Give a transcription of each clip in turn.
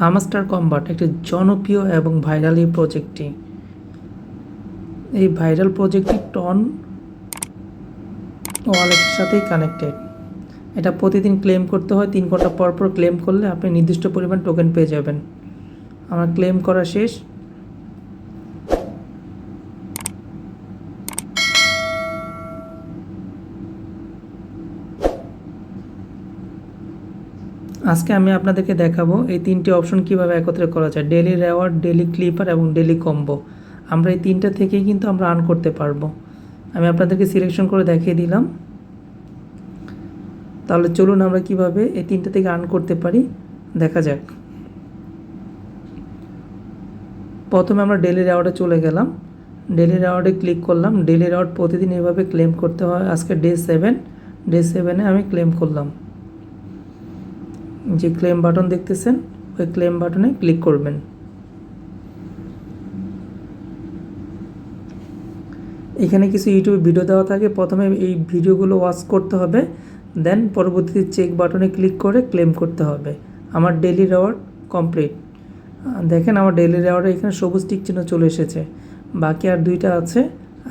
Hamster combat একটি জনপ্রিয় এবং ভাইরাল এই প্রজেক্টটি এই ভাইরাল প্রজেক্টটি টন ওয়ালেটের সাথেই কানেক্টেড এটা প্রতিদিন ক্লেম করতে হয়, তিন ঘণ্টা পর পর ক্লেম করলে আপনি নির্দিষ্ট পরিমাণ টোকেন পেয়ে যাবেন। আমার ক্লেম করা শেষ। আজকে আমি আপনাদেরকে দেখাবো এই তিনটি অপশন কীভাবে একত্রে করা যায়। ডেলি রেওয়ার্ড ডেলি ক্লিপার এবং ডেলি কম্বো আমরা এই তিনটা থেকেই কিন্তু আমরা আর্ন করতে পারব। আমি আপনাদেরকে সিলেকশন করে দেখিয়ে দিলাম। তাহলে চলুন আমরা কীভাবে এই তিনটা থেকে আর্ন করতে পারি, দেখা যাক। প্রথমে আমরা ডেলি রেওয়ার্ডে চলে গেলাম। ডেলি রেওয়ার্ডে ক্লিক করলাম। ডেলি রেওয়ার্ড প্রতিদিন এভাবে ক্লেম করতে হয়। আজকে ডে সেভেন ডে সেভেনে আমি ক্লেম করলাম। যে ক্লেম বাটন দেখতেছেন, ওই ক্লেম বাটনে ক্লিক করবেন। এখানে কিছু ইউটিউবে ভিডিও দেওয়া থাকে। প্রথমে এই ভিডিওগুলো ওয়াচ করতে হবে দেন পরবর্তীতে চেক বাটনে ক্লিক করে ক্লেম করতে হবে। আমার ডেলি রেওয়ার্ড কমপ্লিট দেখেন আমার ডেলি রেওয়ার্ডে এখানে সবুজ টিক চিহ্ন চলে এসেছে। বাকি আর দুইটা আছে,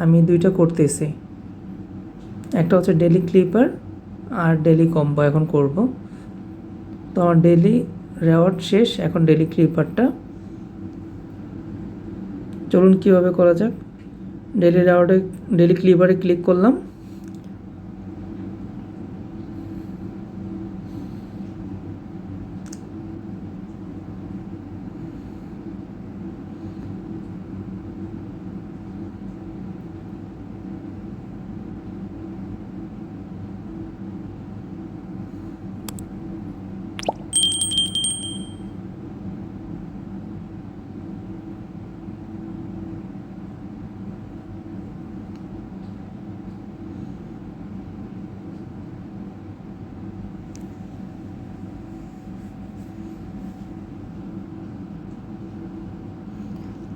আমি দুইটা করতেছি। একটা হচ্ছে ডেলি ক্লিপার আর ডেলি কম্বো এখন করব। তো আমার ডেলি রেওয়ার্ড শেষ, এখন ডেলি ক্লিপারটা চলুন কীভাবে করা যাক? ডেলি রেওয়ার্ডে ডেলি ক্লিপারে ক্লিক করলাম।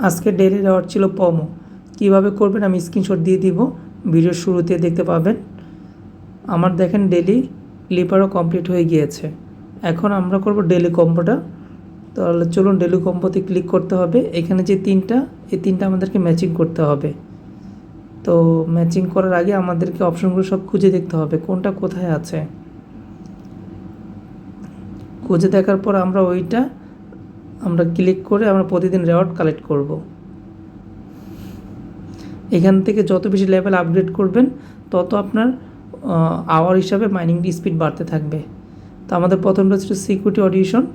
আজকে ডেলি রেওয়ার্ড ছিল পমো কীভাবে করবেন আমি স্ক্রিনশট দিয়ে দিব ভিডিওর শুরুতে দেখতে পাবেন। আমার দেখেন ডেলি ক্লিপারও কমপ্লিট হয়ে গিয়েছে। এখন আমরা করব ডেলি কম্বোটা তাহলে চলুন ডেলি কম্বোতে ক্লিক করতে হবে। এখানে যে তিনটা, এই তিনটা আমাদেরকে ম্যাচিং করতে হবে। তো ম্যাচিং করার আগে আমাদেরকে অপশনগুলো সব খুঁজে দেখতে হবে, কোনটা কোথায় আছে। খুঁজে দেখার পর আমরা ওইটা আমরা ক্লিক করে আমরা প্রতিদিন রেওয়ার্ড কালেক্ট করব। এখান থেকে যত বেশি লেভেল আপগ্রেড করবেন, তত আপনার আওয়ার হিসাবে মাইনিং স্পিড বাড়তে থাকবে। তো আমাদের প্রথমটা হচ্ছে সিকিউরিটি অডিশন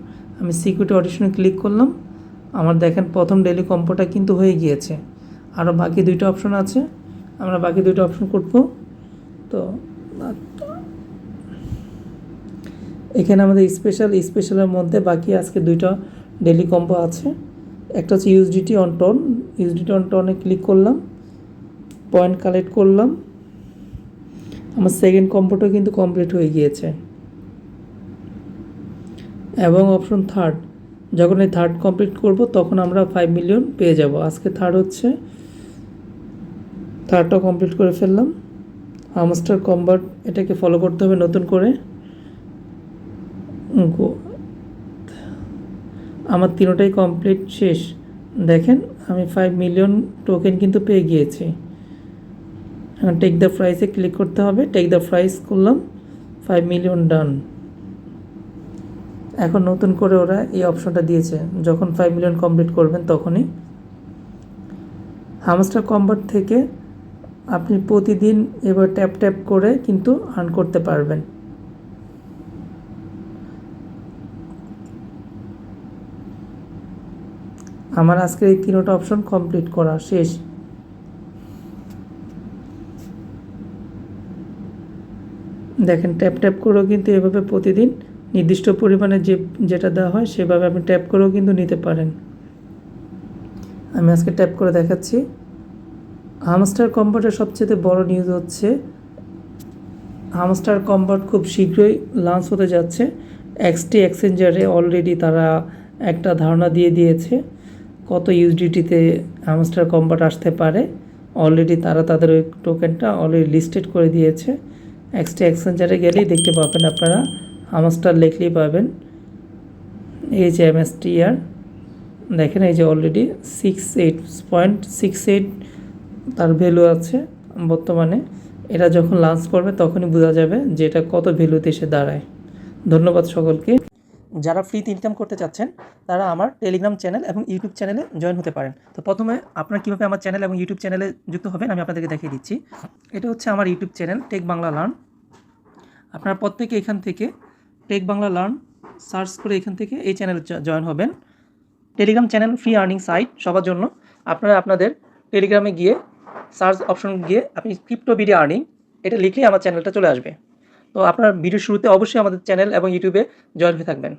আমি সিকিউরিটি অডিশনে ক্লিক করলাম। আমার দেখেন প্রথম ডেলি কম্পোটা কিন্তু হয়ে গিয়েছে। আরও বাকি দুইটা অপশন আছে। আমরা বাকি দুইটা অপশন করব। তো, এখানে আমাদের স্পেশাল স্পেশালের মধ্যে বাকি আজকে দুইটা ডেলি কম্বো আছে। একটা হচ্ছে USDT on TON USDT on টনে click করলাম। পয়েন্ট কালেক্ট করলাম। আমার সেকেন্ড কম্বোটা কিন্তু কমপ্লিট হয়ে গিয়েছে। এবং অপশন থার্ড যখন এই থার্ড কমপ্লিট করব, তখন আমরা ফাইভ মিলিয়ন পেয়ে যাব। আজকে থার্ড হচ্ছে। থার্ডটা কমপ্লিট করে ফেললাম। হামস্টার কম্বার্ট এটাকে ফলো করতে হবে নতুন করে। আমার তিনোটাই কমপ্লিট শেষ। দেখেন, আমি ফাইভ মিলিয়ন টোকেন কিন্তু পেয়ে গিয়েছি। এখন টেক দ্য প্রাইসে ক্লিক করতে হবে। টেক দ্য প্রাইস করলাম ফাইভ মিলিয়ন ডান এখন নতুন করে ওরা এই অপশনটা দিয়েছে। যখন ফাইভ মিলিয়ন কমপ্লিট করবেন তখনই। হামস্টার কম্বার্ট থেকে আপনি প্রতিদিন এবার ট্যাপ ট্যাপ করে কিন্তু আর্ন করতে পারবেন। আমার আজকের এই তিনোটা অপশন কমপ্লিট করা, শেষ। দেখেন ট্যাপ ট্যাপ করেও কিন্তু এভাবে প্রতিদিন নির্দিষ্ট পরিমাণে যে, যেটা দেওয়া হয় সেভাবে আপনি ট্যাপ করেও কিন্তু নিতে পারেন। আমি আজকে ট্যাপ করে দেখাচ্ছি। হামস্টার কম্পার্টের সবচেয়ে বড় নিউজ হচ্ছে হামস্টার কম্পার্ট খুব শীঘ্রই লঞ্চ হতে যাচ্ছে। এক্সটি এক্সচেঞ্জারে অলরেডি তারা একটা ধারণা দিয়ে দিয়েছে। কত ইউজিটিতে হামস্টার কম্পার্ট আসতে পারে অলরেডি তারা তাদের ওই টোকেনটা অলরেডি লিস্টেড করে দিয়েছে। এক্সটি এক্সচেঞ্জারে গেলেই দেখতে পাবেন আপনারা হামস্টার লেখলেই পাবেন। এই যে এম এস টি আর দেখেন এই যে already six eight point six eight তার ভ্যালু আছে বর্তমানে। এটা যখন লাঞ্চ করবে তখনই বোঝা যাবে যে এটা কত ভ্যালুতে এসে দাঁড়ায়। ধন্যবাদ সকলকে। যারা ফ্রিতে ইনকাম করতে চাচ্ছেন, তারা আমার টেলিগ্রাম চ্যানেল এবং ইউটিউব চ্যানেলে জয়েন হতে পারেন। তো প্রথমে আপনারা কীভাবে আমার চ্যানেল এবং ইউটিউব চ্যানেলে যুক্ত হবেন, আমি আপনাদেরকে দেখিয়ে দিচ্ছি। এটা হচ্ছে আমার YouTube channel tech Bangla learn আপনারা প্রত্যেকে এখান থেকে টেক বাংলা লার্ন সার্চ করে এখান থেকে এই চ্যানেলে জয়েন হবেন। Telegram channel free earning site সবার জন্য। আপনারা আপনাদের টেলিগ্রামে গিয়ে সার্চ অপশন গিয়ে আপনি ক্রিপ্টো ভিডিও আর্নিং এটা লিখলেই আমার চ্যানেলটা চলে আসবে। তো আপনার ভিডিও শুরুতে অবশ্যই আমাদের চ্যানেল এবং ইউটিউবে জয়েন হয়ে থাকবেন।